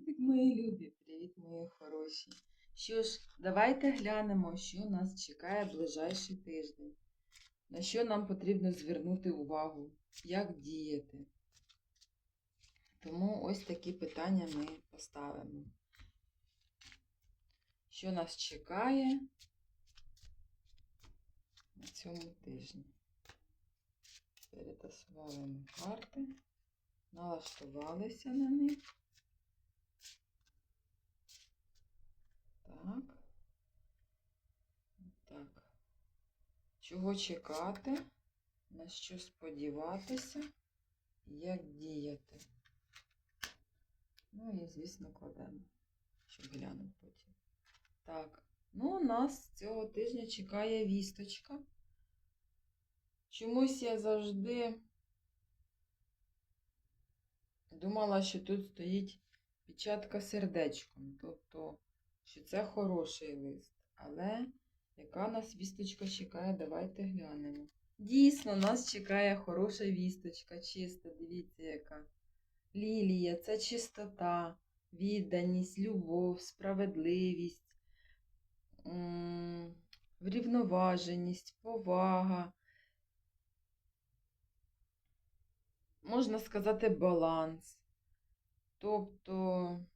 Привіт, мої любі, привіт, мої хороші. Що ж, давайте глянемо, що нас чекає ближайший тиждень. На що нам потрібно звернути увагу, як діяти. Тому ось такі питання ми поставимо. Що нас чекає на цьому тижні? Перетасували ми карти, налаштувалися на них. Так. Так. Чого чекати? На що сподіватися? Як діяти? Ну і, звісно, кладемо, щоб глянути потім. Так. Ну, нас цього тижня чекає вісточка. Чомусь я завжди думала, що тут стоїть печатка сердечком. Тобто що це хороший лист. Але яка нас вісточка чекає, давайте глянемо. Дійсно, нас чекає хороша вісточка, чиста, дивіться, яка. Лілія це чистота, відданість, любов, справедливість, врівноваженість, повага. Можна сказати, баланс. Тобто.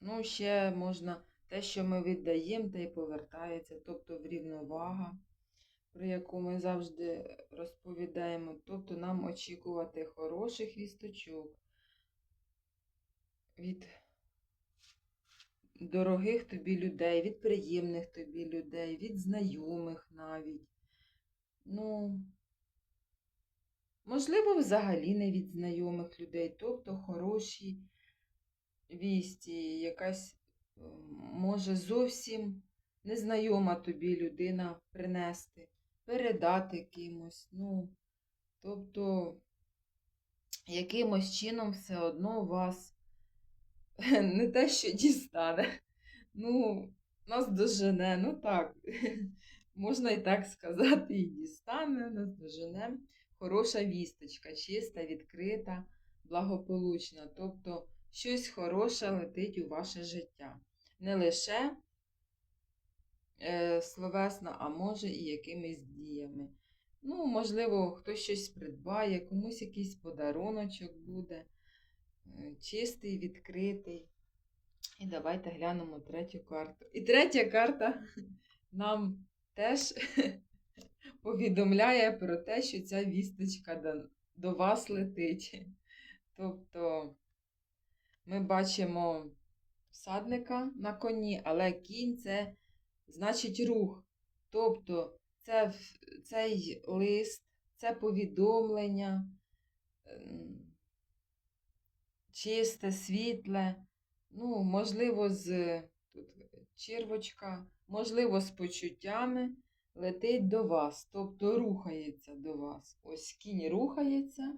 Ну, ще можна те, що ми віддаємо, те й повертається, тобто врівновага, про яку ми завжди розповідаємо. Тобто нам очікувати хороших вісточок від дорогих тобі людей, від приємних тобі людей, від знайомих навіть. Ну, можливо, взагалі не від знайомих людей, тобто хороші вісті, якась е, може зовсім незнайома тобі людина принести, передати кимось. Ну, тобто, якимось чином все одно вас не те, що дістане. Ну, нас дожене, ну так, можна і так сказати, і дістане, нас дожене. Хороша вісточка, чиста, відкрита, благополучна. Тобто щось хороше летить у ваше життя. Не лише е, словесно, а може і якимись діями. Ну, можливо, хтось щось придбає, комусь якийсь подаруночок буде. Е, чистий, відкритий. І давайте глянемо третю карту. І третя карта нам теж повідомляє про те, що ця вісточка до, вас летить. Тобто ми бачимо всадника на коні, але кінь це значить рух. Тобто це, цей лист, це повідомлення, ем, чисте, світле, ну, можливо, з тут червочка, можливо, з почуттями летить до вас, тобто рухається до вас. Ось кінь рухається,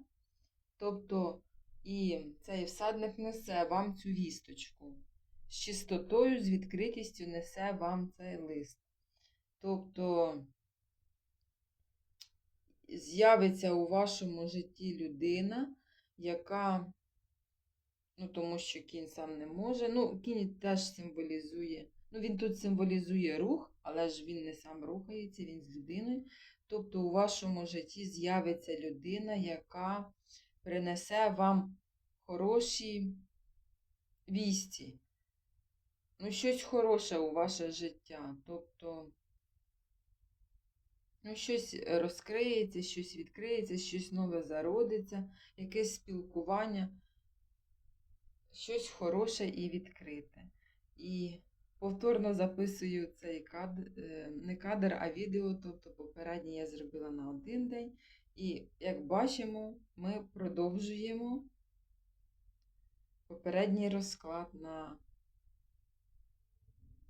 тобто і цей всадник несе вам цю вісточку. З чистотою, з відкритістю несе вам цей лист. Тобто з'явиться у вашому житті людина, яка, ну, тому що кінь сам не може. Ну, кінь теж символізує. Ну, він тут символізує рух, але ж він не сам рухається, він з людиною. Тобто у вашому житті з'явиться людина, яка принесе вам хороші вісті. Ну, щось хороше у ваше життя. Тобто, ну, щось розкриється, щось відкриється, щось нове зародиться, якесь спілкування, щось хороше і відкрите. І повторно записую цей кадр, не кадр, а відео, тобто попереднє я зробила на один день. І, як бачимо, ми продовжуємо попередній розклад на,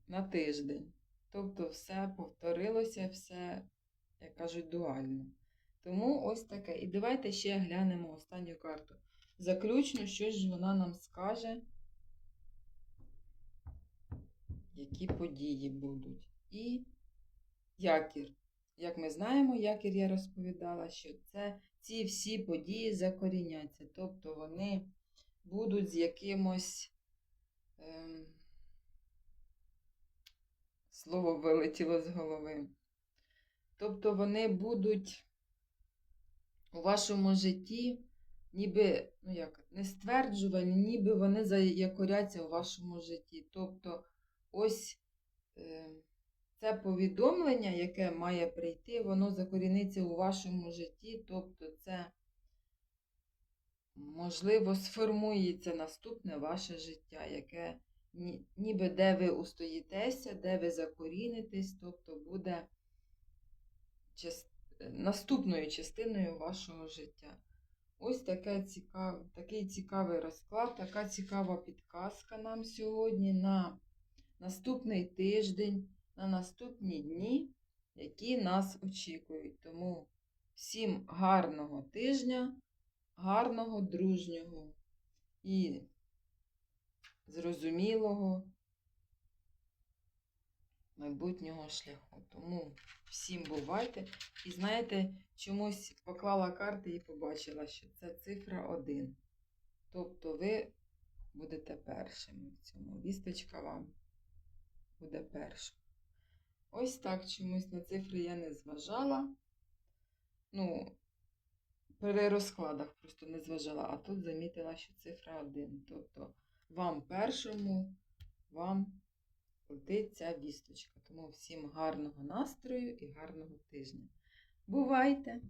на тиждень. Тобто все повторилося, все, як кажуть, дуально. Тому ось таке. І давайте ще глянемо останню карту. Заключно, що ж вона нам скаже, які події будуть. І якір. Як ми знаємо, як я розповідала, що це ці всі події закоріняться. Тобто вони будуть з якимось. Ем, слово вилетіло з голови. Тобто вони будуть у вашому житті, ніби, ну як, не стверджувані, ніби вони заякоряться у вашому житті. Тобто, ось е, це повідомлення, яке має прийти, воно закоріниться у вашому житті. Тобто, це, можливо, сформується наступне ваше життя, яке ніби де ви устоїтеся, де ви закорінитесь, тобто буде наступною частиною вашого життя. Ось таке цікав... такий цікавий розклад, така цікава підказка нам сьогодні на наступний тиждень, на наступні дні, які нас очікують. Тому всім гарного тижня, гарного, дружнього і зрозумілого майбутнього шляху. Тому всім бувайте. І знаєте, чомусь поклала карти і побачила, що це цифра 1. Тобто ви будете першими в цьому. Вісточка вам буде перша. Ось так чомусь на цифри я не зважала. Ну, при розкладах просто не зважала, а тут замітила, що цифра 1. Тобто вам першому, вам летиться вісточка. Тому всім гарного настрою і гарного тижня. Бувайте!